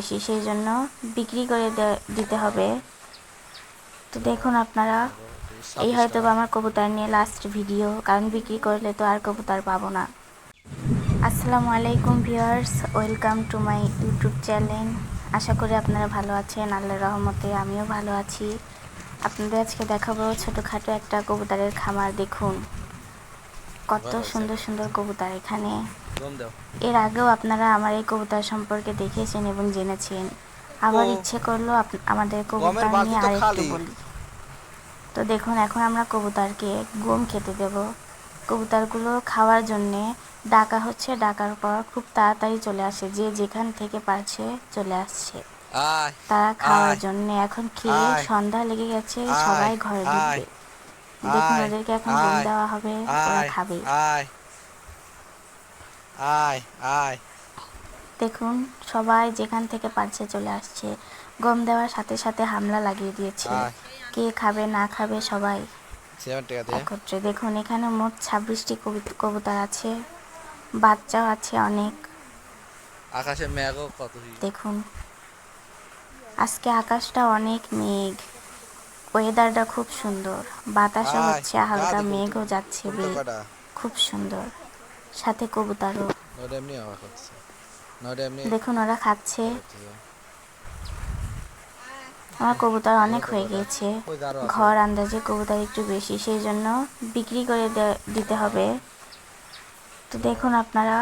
বেশি, সেই জন্য বিক্রি করে দিতে হবে। তো দেখুন আপনারা, এই হয়তো আমার কবুতর নিয়ে লাস্ট ভিডিও কারণ বিক্রি করলে তো আর কবুতর পাবো না। আসসালামু আলাইকুম viewers welcome to my YouTube channel আশা করি আপনারা ভালো আছেন, আল্লাহর রহমতে আমিও ভালো আছি। আপনাদের আজকে দেখাবো ছোটোখাটো একটা কবুতরের খামার, দেখুন। কত সুন্দর সুন্দর কবুতর এখানে। এর আগেও আপনারা আমার এই কবুতর সম্পর্কে দেখেছেন এবং জেনেছেন। আবার ইচ্ছে করল আমাদের কবুতর নিয়ে আরেকটু খালি। বলি। তো দেখুন এখন আমরা কবুতরকে গম খেতে দেব। কবুতরগুলো খাওয়ার জন্যে ডাকা হচ্ছে ডাকার পর খুব তাড়াতাড়ি চলে আসে যে যেখান থেকে পারছে চলে আসছে। তারা খাওয়ার জন্য এখন খেয়ে সন্ধ্যা লেগে গেছে সবাই ঘরে ঢুকবে। দেখুন ওদেরকে এখন দেওয়া হবে ওরা খাবে। দেখুন সবাই যেখান থেকে পারছে চলে আসছে। গম দেওয়ার সাথে সাথে হামলা লাগিয়ে দিয়েছে। কে খাবে না খাবে সবাই একত্রে। দেখুন এখানে মোট ছাব্বিশটি কবুতর আছে বাচ্চাও আছে অনেক। আকাশে মেঘও কত দেখুন আজকে আকাশটা অনেক মেঘ। ওয়েদারটা খুব সুন্দর। বাতাসও হচ্ছে হালকা মেঘও যাচ্ছে খুব সুন্দর। সাথে কবুতরও। দেখুন ওরা খাচ্ছে। আমার কবুতর অনেক হয়ে গিয়েছে। আছে। ঘর আন্দাজে কবুতর একটু বেশি সেই জন্য বিক্রি করে দিতে হবে। তো দেখুন আপনারা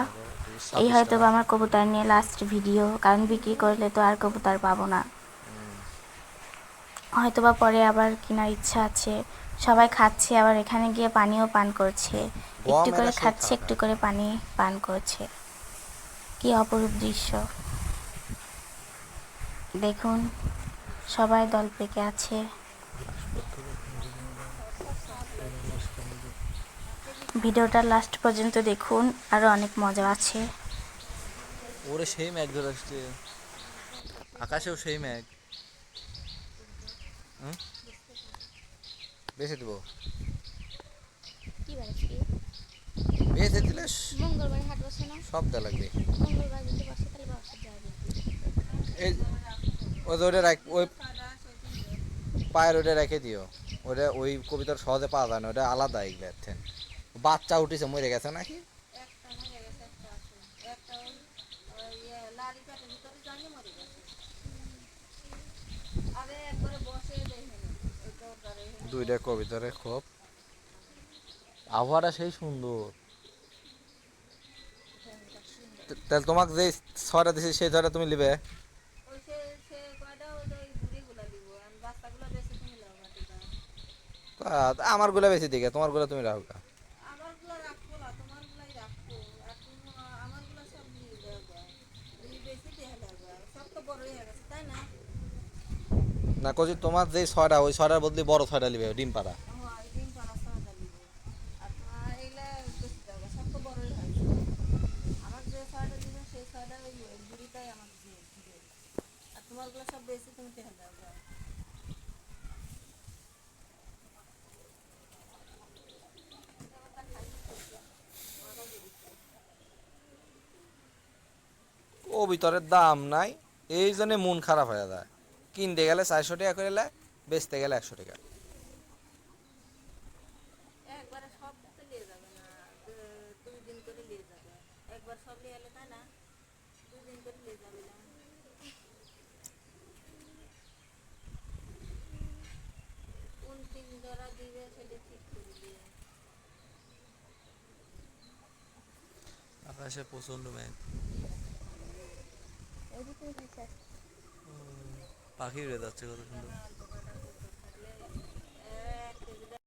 এই হয়তো আমার কবুতর নিয়ে লাস্ট ভিডিও কারণ বিক্রি করলে তো আর কবুতর পাবো না। হয়তো বা পরে আবার কেনার ইচ্ছা আছে। সবাই খাচ্ছে আবার এখানে গিয়ে পানিও পান করছে। একটু করে খাচ্ছে একটু করে পানি পান করছে। কি অপরূপ দৃশ্য। দেখুন সবাই দল পেকে আছে। ভিডিওটা লাস্ট পর্যন্ত দেখুন আরও অনেক মজা আছে। ওরে সেই মেঘ ধরে আসছে। আকাশেও সেই হুম? বেঁচে দিব। বেঁচে দিলে স- মঙ্গলবার হাট বসে না? সব দেওয়া লাগবে ওই ওটা রাখ ওই পায়ের ওটা রেখে দিও। ওটা ওই কবিতার সহজে পাওয়া যায় না ওটা আলাদা এগুলো এর বাচ্চা উঠেছে মরে গেছে নাকি? দুইটা কবিতারে খুব আবহাওয়াটা সেই সুন্দর। তাহলে তোমাকে যে ছয়টা দিছি, সেই ছয়টা তুমি নিবে আমারগুলা বেশি দিকে, তোমারগুলা তুমি রাখো না, কচি তোমার যে ছয়টা, ওই ছয়টার বদলে বড় ছয়টা নিবে, ডিম পাড়া। ও ভিতরের দাম নাই, এই জন্য মন খারাপ হয়ে যায় কিনতে গেলে চারশো টাকা করে নেয় বেচতে গেলে একশো টাকা। একবারে সব তো পাখি উড়ে যাচ্ছে কত সুন্দর।